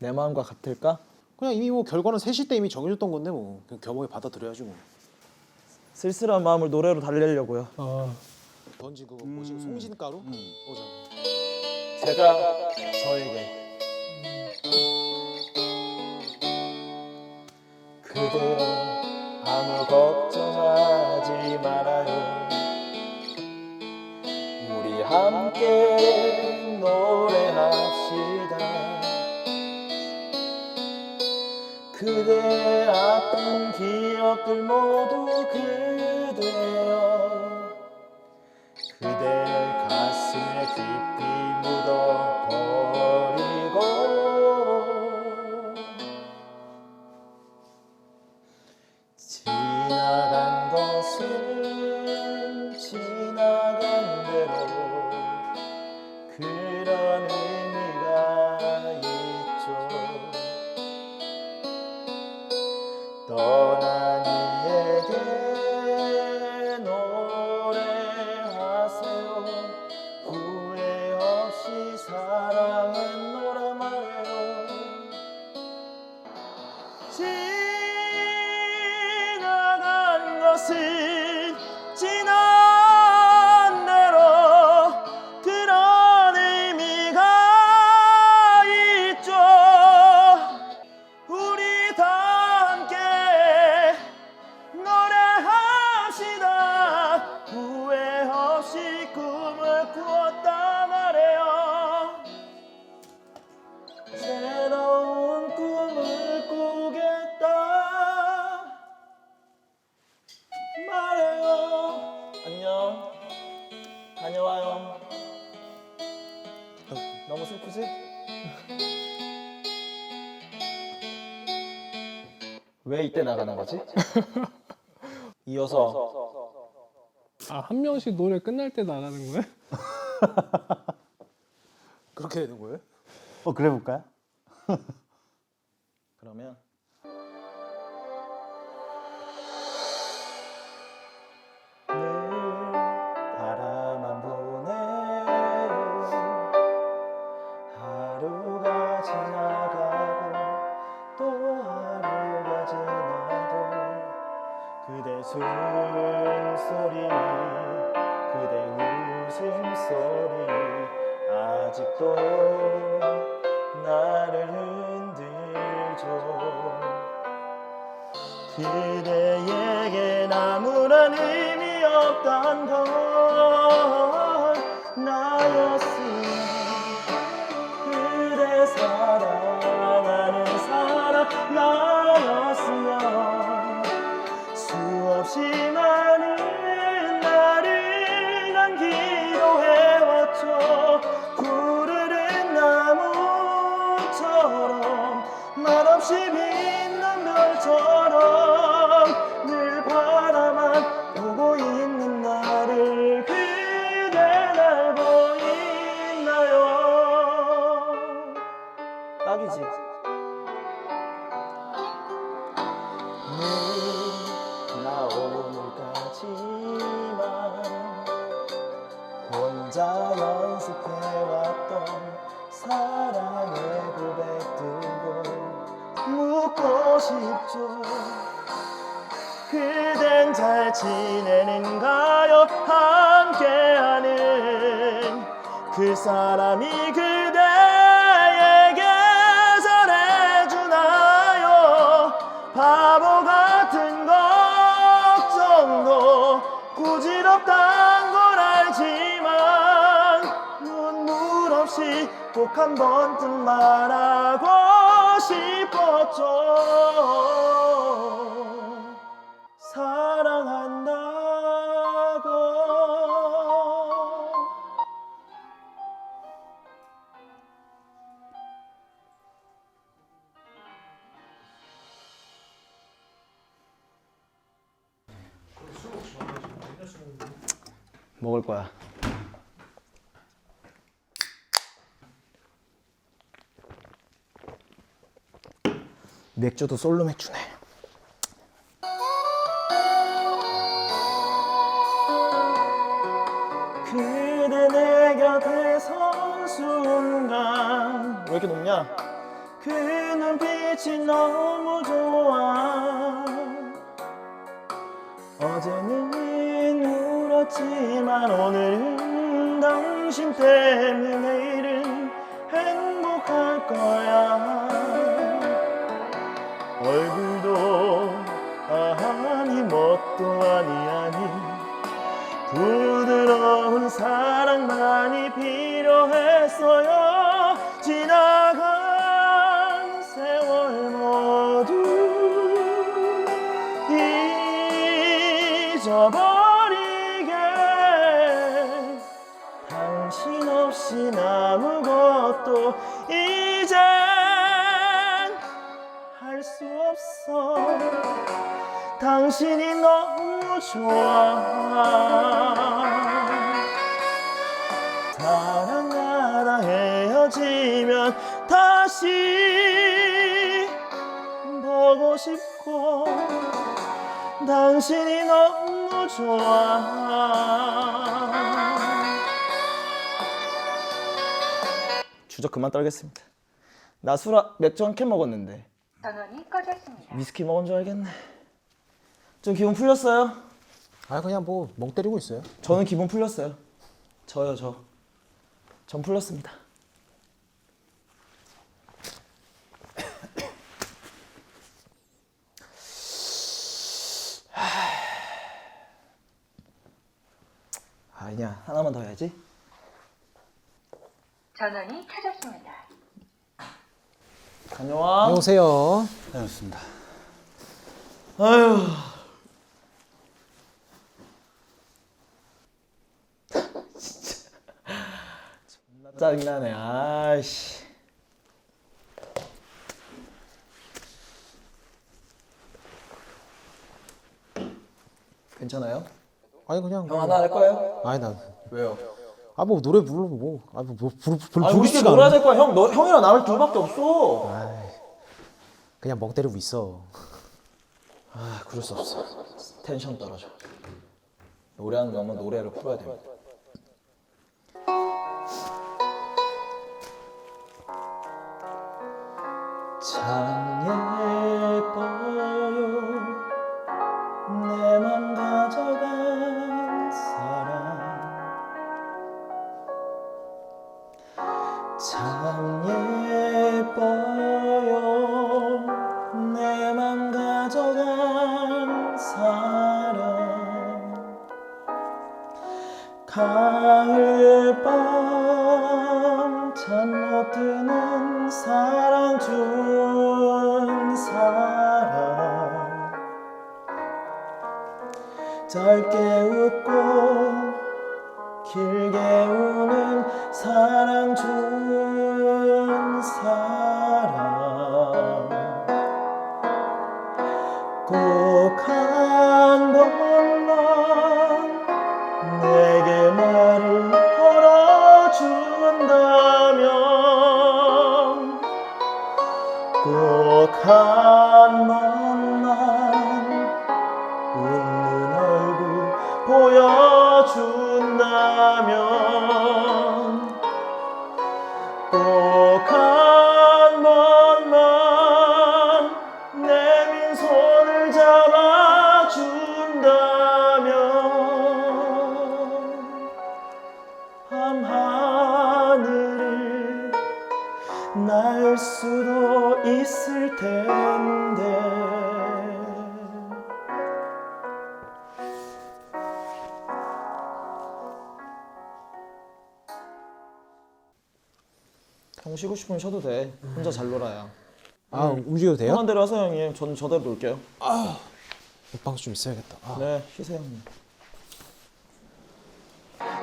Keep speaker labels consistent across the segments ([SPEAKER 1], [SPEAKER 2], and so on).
[SPEAKER 1] 내 마음과 같을까?
[SPEAKER 2] 그냥 이미 뭐 결과는 3시 때 이미 정해졌던 건데 뭐 그냥 겸허히 받아들여야지 뭐.
[SPEAKER 1] 쓸쓸한 마음을 노래로 달래려고요.
[SPEAKER 3] 아,
[SPEAKER 2] 던진 그거 뭐지? 송진가루? 오자.
[SPEAKER 1] 제가 저에게 그대여 아무 걱정하지 말아요 우리 함께 노래합시다 그대 아픈 기억들 모두 그대여. 그대 가슴에 깊이 묻어 Tó. 이때 나가는 거지? 이어서
[SPEAKER 3] 아, 한 명씩 노래 끝날 때 나가는 거예요?
[SPEAKER 2] 그렇게 되는 거예요?
[SPEAKER 4] 어 그래 볼까요?
[SPEAKER 1] 그러면 웃음소리 아직도 나를 흔들죠. 그대에겐 아무런 의미 없던 건 나였으 말 싶죠 그댄 잘 지내는가요 함께하는 그 사람이 그대에게 전해주나요? 바보 같은 걱정도 부질없단 걸 알지만 눈물 없이 꼭 한 번쯤 말하고 사랑한다고 먹을 거야. 맥주도 솔로 맥주네. 그대 내 곁에 선 순간 왜 이렇게 높냐? 그 눈빛이 너무 좋아 어제는 울었지만 오늘은 당신 때문에 내일은 행복할 거야 부드러운 사랑만이 필요했어요. 지나간 세월 모두 잊어버리게. 당신 없인 아무것도 이젠 할 수 없어. 당신이 너무 좋아 헤어지면 다시 보고 싶고 당신이 너무 좋아 주저 그만 떨겠습니다 나술 맥주 한 캔 먹었는데
[SPEAKER 4] 전원이 꺼졌습니다.
[SPEAKER 1] 위스키 먹은 줄 알겠네 좀 기분 풀렸어요?
[SPEAKER 2] 아 그냥 뭐 멍 때리고 있어요.
[SPEAKER 1] 저는 기분 풀렸어요 저요 저전 풀렸습니다 아니야. 하나만 더 해야지.
[SPEAKER 4] 전원이 켜졌습니다.
[SPEAKER 1] 다녀와
[SPEAKER 2] 안녕하세요.
[SPEAKER 1] 다녔습니다. 아휴. 진짜 존나 짜증나네. 아이씨. 괜찮아요?
[SPEAKER 2] 아니 그냥
[SPEAKER 1] 형 하나 할 거예요?
[SPEAKER 2] 아니 나.
[SPEAKER 1] 왜요?
[SPEAKER 2] 아 뭐 노래 불러 뭐. 아뭐 뭐, 부르 부르
[SPEAKER 1] 아
[SPEAKER 2] 부르
[SPEAKER 1] 우리끼리
[SPEAKER 2] 시간.
[SPEAKER 1] 놀아야 될 거야 형, 너, 형이랑 나를 둘밖에 없어
[SPEAKER 2] 그냥 멍 때리고 있어.
[SPEAKER 1] 아 그럴 수 없어 텐션 떨어져 노래하는 거면 노래를 풀어야 됩니다 준 사람 꼭 한 번만 내게 말을 걸어준다면 꼭한 번 쉬고 싶으면 쉬어도 돼 혼자 잘 놀아야
[SPEAKER 2] 아 움직여도 돼요?
[SPEAKER 1] 편한 대로 하세요 형님 저는 저대로 놀게요
[SPEAKER 2] 방수 좀 있어야겠다. 아.
[SPEAKER 1] 네 쉬세요 형님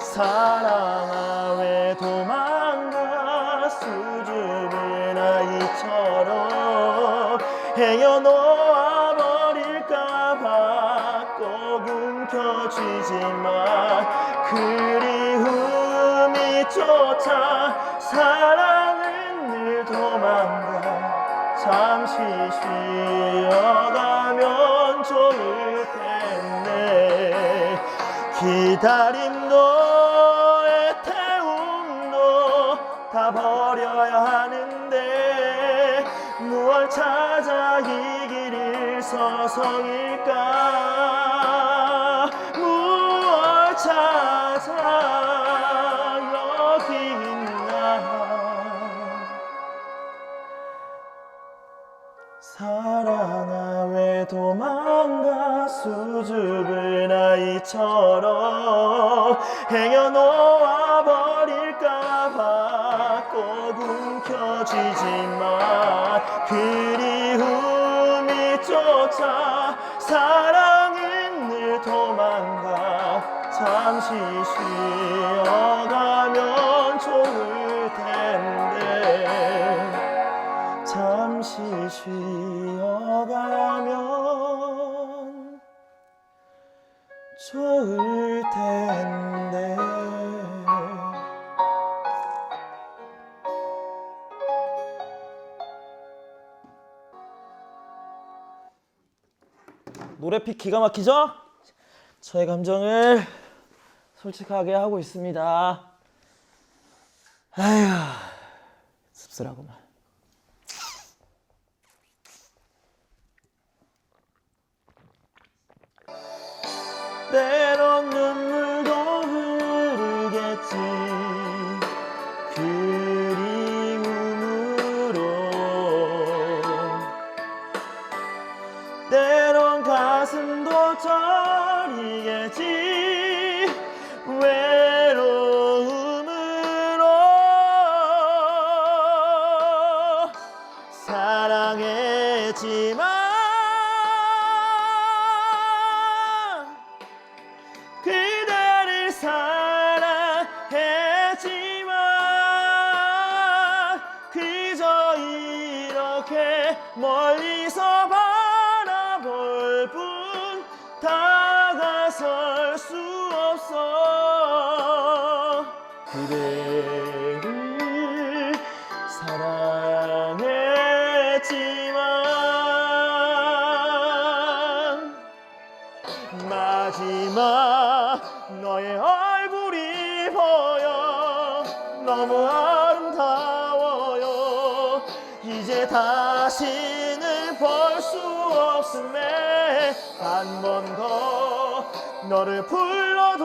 [SPEAKER 1] 사랑아 왜 도망가 수줍은 아이처럼 헤어놓아 버릴까봐 꼭 움켜쥐지만 그리움이 쫓아 사랑은 만나 잠시 쉬어가면 좋을 텐데 기다림도 태움도 다 버려야 하는데 무얼 찾아 이 길을 서성일까? 무얼 찾아 수줍은 아이처럼 행여 놓아 버릴까봐 꼭 움켜쥐지만 그리움이 쫓아 사랑은 늘 도망가 잠시 쉬어 좋을 텐데 노래픽 기가 막히죠? 저의 감정을 솔직하게 하고 있습니다. 아휴 씁쓸하구만. 때론 가슴도 저리겠지 다가설 수 없어. 그대를 사랑했지만 마지막 너의 얼굴이 보여 너무 아름다워요. 이제 다시는 볼 수 없음에 한 번 더 너를 불러도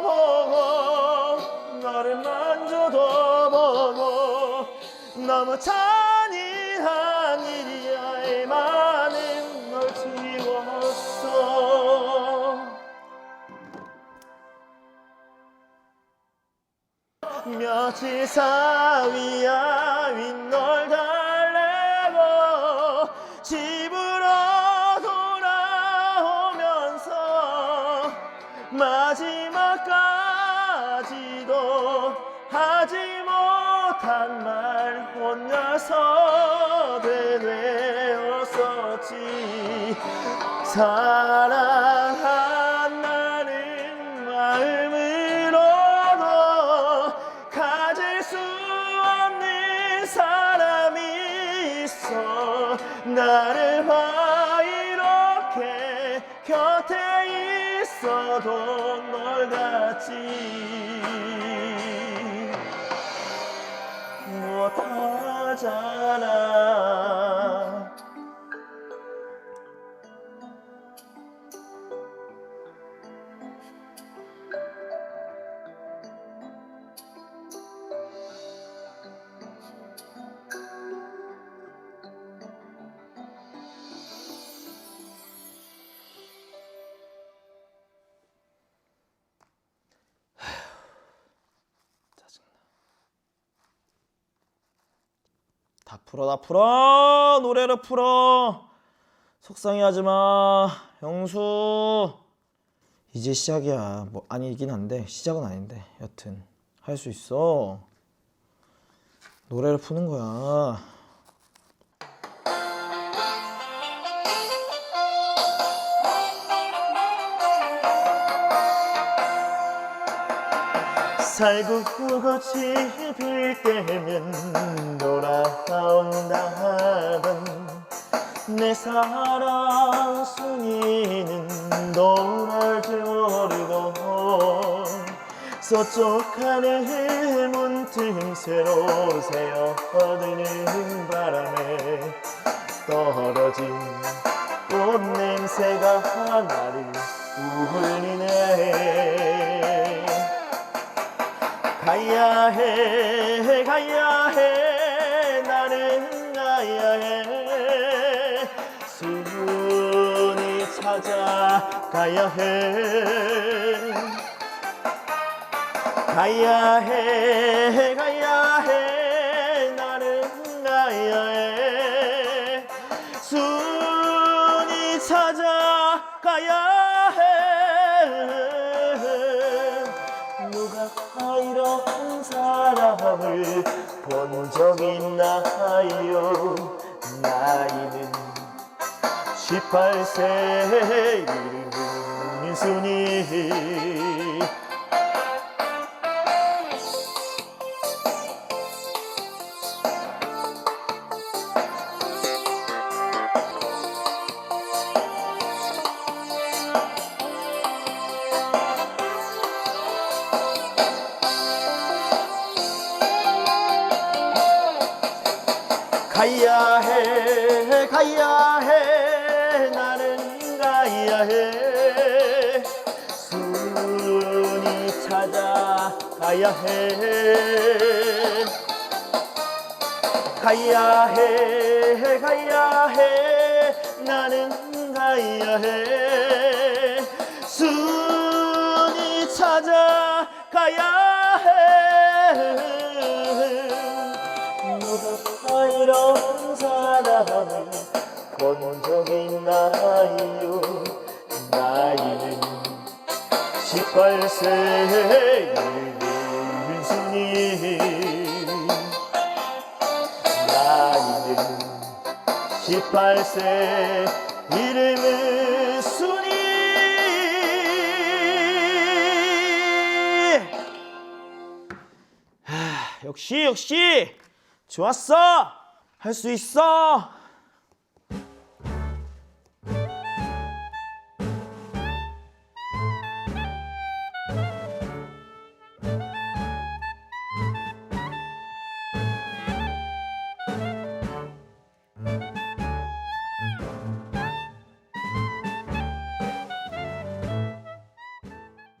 [SPEAKER 1] 보고 너를 만져도 보고 너무 잔인한 일이야 이 많은 널 지웠어. 며칠 사위야 윗 못한 말 혼자서 되뇌었었지. 사랑한다는 마음으로도 가질 수 없는 사람이 있어. 나를 봐 이렇게 곁에 있어도 널 같지 못 풀어 다 풀어. 노래를 풀어. 속상해하지 마. 영수. 이제 시작이야. 뭐 아니긴 한데. 시작은 아닌데. 여튼 할 수 있어. 노래를 푸는 거야 살고 꽃이 필 때면 돌아온다 하던 내 사랑 순이는 돌아올 줄 모르고 서쪽 하늘 문틈 새로 새어드는 바람에 떨어진 꽃 냄새가 나를 울리네 해 가야 해 나는 가야 해. 순이 찾아가야 해. 가야 해 가야 해 본적 있나요. 나이는 18세 이름은 민순이 가야 해. 나는 가야 해. 순이 찾아 가야 해. 가야 해 가야 해. 나는 가야 해. 순 본적 있나요. 나이는 18세 윤순이 나이는 18세 이름은 순이 하, 역시 역시 좋았어. 할 수 있어